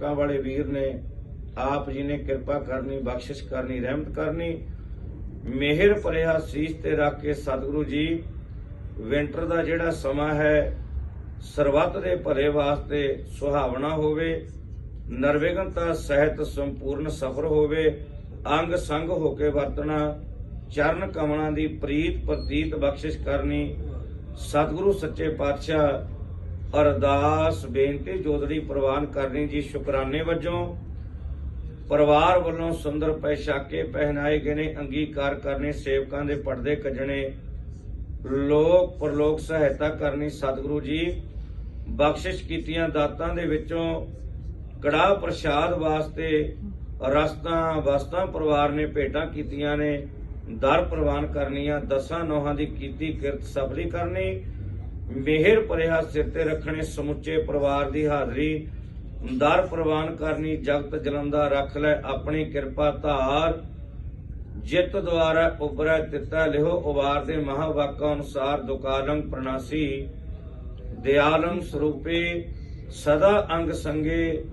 ਕਾਂ ਵਾਲੇ ਵੀਰ ਨੇ ਆਪ ਜੀ ਨੇ ਕਿਰਪਾ ਕਰਨੀ, ਬਖਸ਼ਿਸ਼ ਕਰਨੀ, ਰਹਿਮਤ ਕਰਨੀ। ਮਿਹਰ ਭਰਿਆ ਸੀਸ ਤੇ ਰੱਖ ਕੇ ਸਤਿਗੁਰੂ ਜੀ, ਵਿੰਟਰ ਦਾ ਜਿਹੜਾ ਸਮਾਂ ਹੈ, ਸਰਬੱਤ ਦੇ ਭਲੇ ਵਾਸਤੇ ਸੁਹਾਵਣਾ ਹੋਵੇ, ਨਰਵਿਘਨਤਾ ਸਹਿਤ ਸੰਪੂਰਨ ਸਫਰ ਹੋਵੇ, ਅੰਗ ਸੰਗ ਹੋ ਕੇ ਵਰਤਣਾ, ਚਰਨ ਕਮਲਾਂ ਦੀ ਪ੍ਰੀਤ ਪ੍ਰਤੀਤ ਬਖਸ਼ਿਸ਼ ਕਰਨੀ, ਸਤਿਗੁਰੂ ਸੱਚੇ ਪਾਤਸ਼ਾਹ ਅਰਦਾਸ ਬੇਨਤੀ ਜੋਦੜੀ ਪ੍ਰਵਾਨ ਕਰਨੀ ਜੀ ਸ਼ੁਕਰਾਨੇ ਵਜੋਂ। ਪਰਿਵਾਰ ਵੱਲੋਂ ਸੁੰਦਰ ਪੈਸ਼ਾਕੇ ਪਹਿਨਾਏ ਗਏ ਨੇ, ਅੰਗੀਕਾਰ ਕਰਨੇ, ਸੇਵਕਾਂ ਦੇ ਪਰਦੇ ਕੱਜਣੇ ਲੋਕ ਪਰਲੋਕ ਸਹਾਇਤਾ ਕਰਨੀ, ਸਤਿਗੁਰੂ ਜੀ, ਬਖਸ਼ਿਸ਼ ਕੀਤੀਆਂ ਦਾਤਾਂ ਦੇ ਵਿੱਚੋਂ ਕੜਾਹ ਪ੍ਰਸ਼ਾਦ ਵਾਸਤੇ ਰਸਤਾਂ, ਵਸਤਾਂ ਪਰਿਵਾਰ ਨੇ ਭੇਟਾਂ ਕੀਤੀਆਂ ਨੇ। ਦਰ ਪ੍ਰਵਾਨ ਕਰਨੀਆਂ, ਦਸਾਂ ਨੋਹਾਂ ਦੀ ਕੀਤੀ ਕਿਰਤ ਸਫਲੀ ਕਰਨੀ। ਮਿਹਰ ਭਰਿਆ ਸਿਰ ਤੇ ਰੱਖਣੇ, ਸਮੁੱਚੇ ਪਰਿਵਾਰ ਦੀ ਹਾਜ਼ਰੀ, ਦਰ ਪ੍ਰਵਾਨ ਕਰਨੀ, ਜਗਤ ਜਲੰਦਾ ਰੱਖ ਲੈ, ਆਪਣੀ ਕਿਰਪਾ ਧਾਰ, ਜਿਤ ਦੁਆਰਾ ਉਬਰੈ ਤਿੱਤਾ ਲਿਹੋ ਉਵਾਰ ਦੇ ਮਹਾਵਾਕਾਂ ਅਨੁਸਾਰ ਦੁਕਾਲੰ ਪ੍ਰਣਾਸੀ ਦਿਆਲੰ ਸਰੂਪੇ, ਸਦਾ ਅੰਗ ਸੰਗੇ